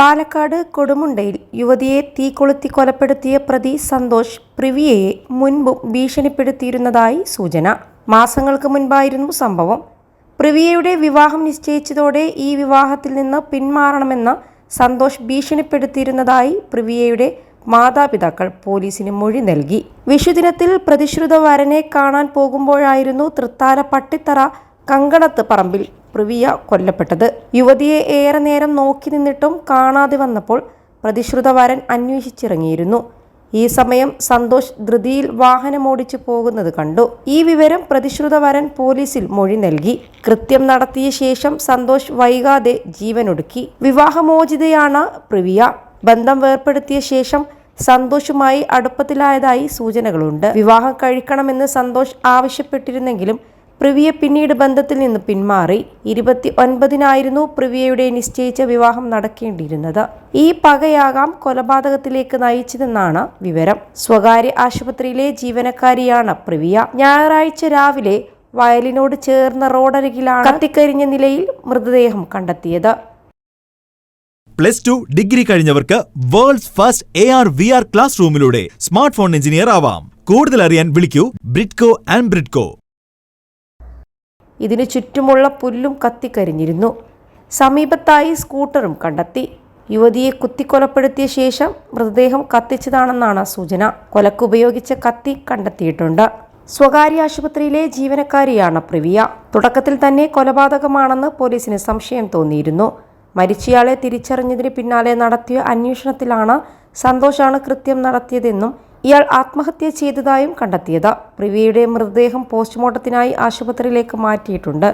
പാലക്കാട് കൊടുമുണ്ടയിൽ യുവതിയെ തീ കൊളുത്തി കൊലപ്പെടുത്തിയ പ്രതി സന്തോഷ് പ്രിവിയയെ മുൻപും ഭീഷണിപ്പെടുത്തിയിരുന്നതായി സൂചന. മാസങ്ങൾക്ക് മുൻപായിരുന്നു സംഭവം. പ്രിവിയയുടെ വിവാഹം നിശ്ചയിച്ചതോടെ ഈ വിവാഹത്തിൽ നിന്ന് പിന്മാറണമെന്ന് സന്തോഷ് ഭീഷണിപ്പെടുത്തിയിരുന്നതായി പ്രിവിയയുടെ മാതാപിതാക്കൾ പോലീസിന് മൊഴി നൽകി. വിഷുദിനത്തിൽ പ്രതിശ്രുത വരനെ കാണാൻ പോകുമ്പോഴായിരുന്നു തൃത്താല പട്ടിത്തറ കങ്കണത്ത് പറമ്പിൽ പ്രിവിയ കൊല്ലപ്പെട്ടത്. യുവതിയെ ഏറെ നേരം നോക്കി നിന്നിട്ടും കാണാതെ വന്നപ്പോൾ പ്രതിശ്രുതവരൻ അന്വേഷിച്ചിറങ്ങിയിരുന്നു. ഈ സമയം സന്തോഷ് ധൃതിയിൽ വാഹനമോടിച്ചു പോകുന്നത് കണ്ടു. ഈ വിവരം പ്രതിശ്രുതവരൻ പോലീസിൽ മൊഴി നൽകി. കൃത്യം നടത്തിയ ശേഷം സന്തോഷ് വൈകാതെ ജീവനൊടുക്കി. വിവാഹമോചിതയാണ് പ്രിവിയ. ബന്ധം വേർപ്പെടുത്തിയ ശേഷം സന്തോഷുമായി അടുപ്പത്തിലായതായി സൂചനകളുണ്ട്. വിവാഹം കഴിക്കണമെന്ന് സന്തോഷ് ആവശ്യപ്പെട്ടിരുന്നെങ്കിലും പ്രിവിയ പിന്നീട് ബന്ധത്തിൽ നിന്ന് പിന്മാറി. ഇരുപത്തി ഒൻപതിനായിരുന്നു പ്രിവിയയുടെ നിശ്ചയിച്ച വിവാഹം നടക്കേണ്ടിയിരുന്നത്. ഈ പകയാകാം കൊലപാതകത്തിലേക്ക് നയിച്ചതെന്നാണ് വിവരം. സ്വകാര്യ ആശുപത്രിയിലെ ജീവനക്കാരിയാണ് പ്രിവിയ. ഞായറാഴ്ച രാവിലെ വയലിനോട് ചേർന്ന റോഡരികിലാണ് കത്തിക്കരിഞ്ഞ നിലയിൽ മൃതദേഹം കണ്ടെത്തിയത്. Plus two degree കഴിഞ്ഞവർക്ക് world's first A R V R class റൂമിലൂടെ smart phone engineer ആവാം. കൂടുതൽ അറിയാൻ വിളിക്കൂ ബ്രിഡ്കോ ആൻഡ് ബ്രിഡ്കോ. ഇതിനു ചുറ്റുമുള്ള പുല്ലും കത്തിക്കരിഞ്ഞിരുന്നു. സമീപത്തായി സ്കൂട്ടറും കണ്ടെത്തി. യുവതിയെ കുത്തിക്കൊലപ്പെടുത്തിയ ശേഷം മൃതദേഹം കത്തിച്ചതാണെന്നാണ് സൂചന. കൊലക്കുപയോഗിച്ച കത്തി കണ്ടെത്തിയിട്ടുണ്ട്. സ്വകാര്യ ആശുപത്രിയിലെ ജീവനക്കാരിയാണ് പ്രിവിയ. തുടക്കത്തിൽ തന്നെ കൊലപാതകമാണെന്ന് പോലീസിന് സംശയം തോന്നിയിരുന്നു. മരിച്ചയാളെ തിരിച്ചറിഞ്ഞതിന് പിന്നാലെ നടത്തിയ അന്വേഷണത്തിലാണ് സന്തോഷാണ് കൃത്യം നടത്തിയതെന്നും ഇയാൾ ആത്മഹത്യ ചെയ്തതായും കണ്ടെത്തിയത്. പ്രിവിയുടെ മൃതദേഹം പോസ്റ്റ്മോർട്ടത്തിനായി ആശുപത്രിയിലേക്ക് മാറ്റിയിട്ടുണ്ട്.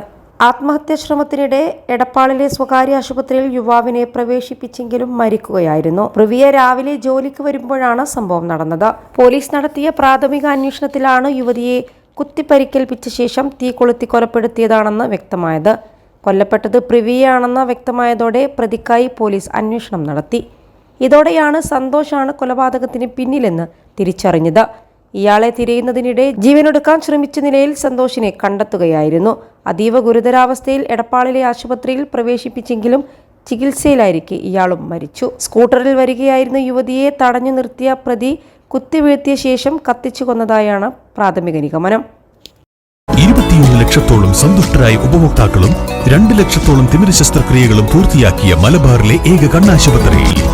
ആത്മഹത്യാ ശ്രമത്തിനിടെ എടപ്പാളിലെ സ്വകാര്യ ആശുപത്രിയിൽ യുവാവിനെ പ്രവേശിപ്പിച്ചെങ്കിലും മരിക്കുകയായിരുന്നു. പ്രിവിയ രാവിലെ ജോലിക്ക് വരുമ്പോഴാണ് സംഭവം നടന്നത്. പോലീസ് നടത്തിയ പ്രാഥമിക അന്വേഷണത്തിലാണ് യുവതിയെ കുത്തിപ്പരിക്കേൽപ്പിച്ച ശേഷം തീ കൊളുത്തി കൊലപ്പെടുത്തിയതാണെന്ന് വ്യക്തമായത്. കൊല്ലപ്പെട്ടത് പ്രിവിയാണെന്ന് വ്യക്തമായതോടെ പ്രതിക്കായി പോലീസ് അന്വേഷണം നടത്തി. ഇതോടെയാണ് സന്തോഷാണ് കൊലപാതകത്തിന് പിന്നിലെന്ന് തിരിച്ചറിഞ്ഞത്. ഇയാളെ തിരയുന്നതിനിടെ ജീവനൊടുക്കാൻ ശ്രമിച്ച നിലയിൽ സന്തോഷിനെ കണ്ടെത്തുകയായിരുന്നു. അതീവ ഗുരുതരാവസ്ഥയിൽ എടപ്പാളിലെ ആശുപത്രിയിൽ പ്രവേശിപ്പിച്ചെങ്കിലും ചികിത്സയിലായിരിക്കെ ഇയാളും മരിച്ചു. സ്കൂട്ടറിൽ വരികയായിരുന്ന യുവതിയെ തടഞ്ഞു നിർത്തിയ പ്രതി കുത്തിവീഴ്ത്തിയ ശേഷം കത്തിച്ചു കൊന്നതായാണ് പ്രാഥമിക നിഗമനം. ഇരുപത്തിയൊന്ന് ലക്ഷത്തോളം സന്തുഷ്ടരായ ഉപഭോക്താക്കളും രണ്ട് ലക്ഷത്തോളം തിമിര ശസ്ത്രക്രിയകളും പൂർത്തിയാക്കിയ മലബാറിലെ ഏക കണ്ണാശുപത്രി